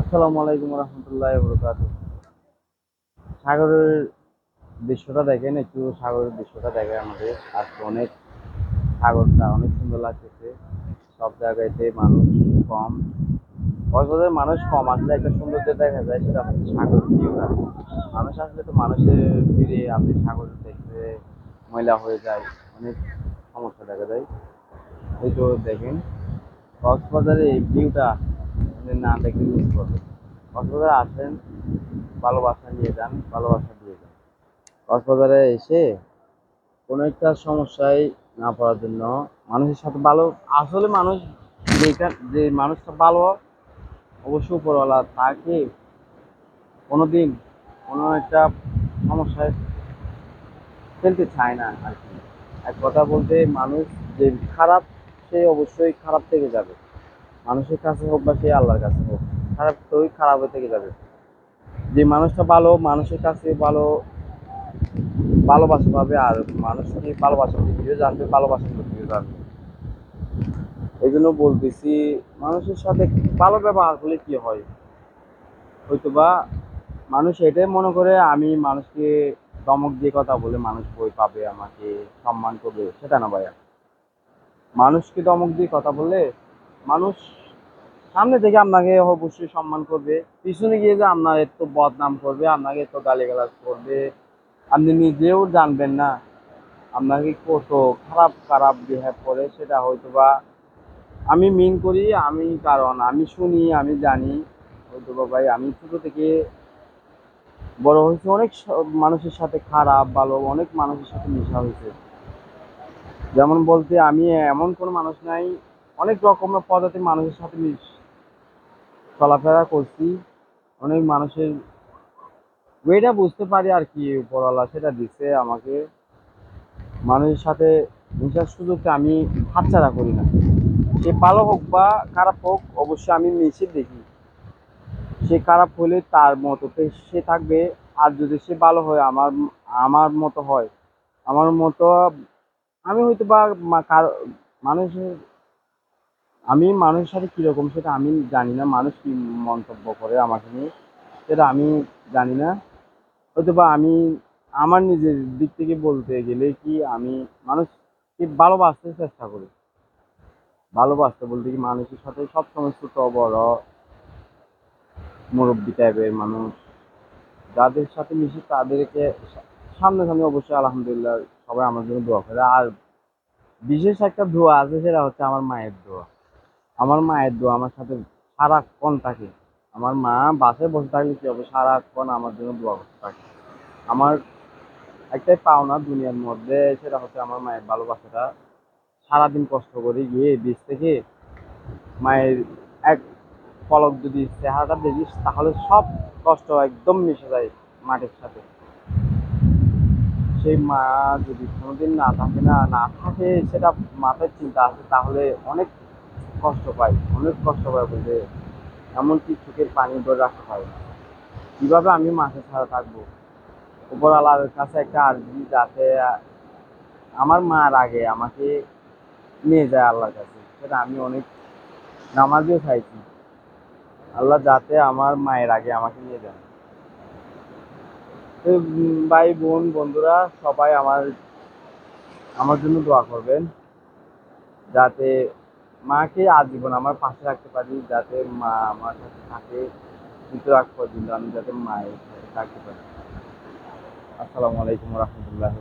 আসসালামু আলাইকুম রহমতুল্লাহ বরকাত সাগরের দৃশ্যটা দেখেন, একটু সাগরের দৃশ্যটা দেখেন আমাদের। আজকে অনেক সাগরটা অনেক সুন্দর লাগতেছে। সব জায়গাতে মানুষ কম। কক্সবাজারে মানুষ কম, আসলে একটা সৌন্দর্য দেখা যায়, সেটা হচ্ছে সাগর ভিউটা মানুষ আসলে তো মানুষের ফিরে আপনি সাগর দেখতে ময়লা হয়ে যায়, অনেক সমস্যা দেখা যায়। এই তো দেখেন কক্সবাজারে এই ভিউটা আপনি না দেখলে মিস করবেন কক্সবাজারে আসেন ভালোবাসা নিয়ে যান ভালোবাসা দিয়ে যান। কক্সবাজারে এসে কোনো একটা সমস্যায় না পড়ার জন্য মানুষের সাথে ভালো, আসলে মানুষ যেটা যে মানুষটা ভালো, অবশ্য উপরওয়ালা, তাকে কোনোদিন কোনো একটা সমস্যায় ফেলতে চায় না আর কি। এক কথা বলতে, মানুষ যে খারাপ, সে অবশ্যই খারাপ থেকে যাবে। মানুষের কাছে হোক বা সে আল্লাহর কাছে হোক, খারাপ তো ওই খারাপ হয়ে থেকে যাবে। যে মানুষটা ভালো, মানুষের কাছে ভালো, ভালোবাসা পাবে আর মানুষকে ভালোবাসা দিকেও জানবে ভালোবাসার দিকেও জানবে। এই জন্য বলতেছি, মানুষের সাথে ভালো ব্যবহার করলে কি হয়? হয়তো বা মানুষ এটাই মনে করে, আমি মানুষকে দমক দিয়ে কথা বলে মানুষ বই পাবে, আমাকে সম্মান করবে, সেটা না ভাইয়া। মানুষকে দমক দিয়ে কথা বললে মানুষ সামনে থেকে আপনাকে অবশ্যই সম্মান করবে, পিছনে গিয়ে যে আপনার এত বদনাম করবে, আপনাকে এত গালিগালাজ করবে, আপনি নিজেও জানবেন না আপনাকে কত খারাপ খারাপ বিহেভ করে, সেটা হয়তো বা আমি মিন করি, আমি কারণ, আমি শুনি, আমি জানি। হয়তো বা ভাই, আমি ছোটো থেকে বড় হয়েছে, অনেক মানুষের সাথে খারাপ, ভালো, অনেক মানুষের সাথে মিশা হয়েছে। যেমন বলতে আমি এমন কোনো মানুষ নাই অনেক রকমের প্রজাতির মানুষের সাথে মিশ চলাফেরা করছি, অনেক মানুষের ওয়েটা বুঝতে পারি আর কি, উপরওয়ালা সেটা দিচ্ছে আমাকে। মানুষের সাথে মিশার সুযোগটা আমি হাতছাড়া করি না। সে ভালো হোক বা খারাপ হোক, অবশ্যই আমি মিশে দেখি। সে খারাপ হলে তার মতোতে সে থাকবে, আর যদি সে ভালো হয়, আমার আমার মতো হয়। আমার মতো, আমি হয়তো বা মানুষের আমি মানুষের সাথে কীরকম সেটা আমি জানি না। মানুষ কি মন্তব্য করে আমাকে নিয়ে? সেটা আমি জানি না। হয়তো বা আমি আমার নিজের দিক থেকে বলতে গেলে কি আমি মানুষকে ভালোবাসতে চেষ্টা করি। ভালোবাসতে বলতে কি মানুষের সাথে সবসময় ছোট, বড়, মুরব্বী টাইপের মানুষ। যাদের সাথে মিশি তাদেরকে সামনে সামনে অবশ্যই আলহামদুলিল্লাহ সবাই আমার জন্য দোয়া করে। আর বিশেষ একটা দোয়া আছে, সেটা হচ্ছে আমার মায়ের দোয়া। আমার মায়ের দোয়া, আমার সাথে সারাক্ষণ থাকে। আমার মা বাসে বসে থাকলে কি হবে? সারাক্ষণ আমার জন্য দোয়া করতে থাকে। আমার একটাই পাওনা দুনিয়ার মধ্যে, সেটা হচ্ছে আমার মায়ের ভালোবাসাটা সারাদিন কষ্ট করে গিয়ে বীজ থেকে মায়ের এক পলক যদি চেহারাটা দেখিস, তাহলে সব কষ্ট একদম মিশে যায় মাটির সাথে। সেই মা যদি কোনোদিন না থাকে না না থাকে, সেটা মাথায় চিন্তা আছে, তাহলে অনেক কষ্ট পাই, অনেক কষ্ট পাই বলতে, এমনকি চোখের পানি ধরে রাখতে হয় কীভাবে আমি মাকে ছাড়া থাকব? উপর আল্লাহর কাছে একটা আর্জি যাতে, আমার মার আগে আমাকে নিয়ে যায় আল্লাহর কাছে। সেটা আমি অনেক নামাজও চাইছি আল্লাহ যাতে আমার মায়ের আগে আমাকে নিয়ে যান। তো ভাই, বোন, বন্ধুরা, সবাই আমার আমার জন্য দোয়া করবেন। যাতে মাকে আজীবন আমার পাশে রাখতে পারি, যাতে মা আমার সাথে থাকে রাখ পর্যন্ত আমি যাতে মায়ের সাথে থাকতে পারি। আসসালামু আলাইকুম রহমতুল্লাহ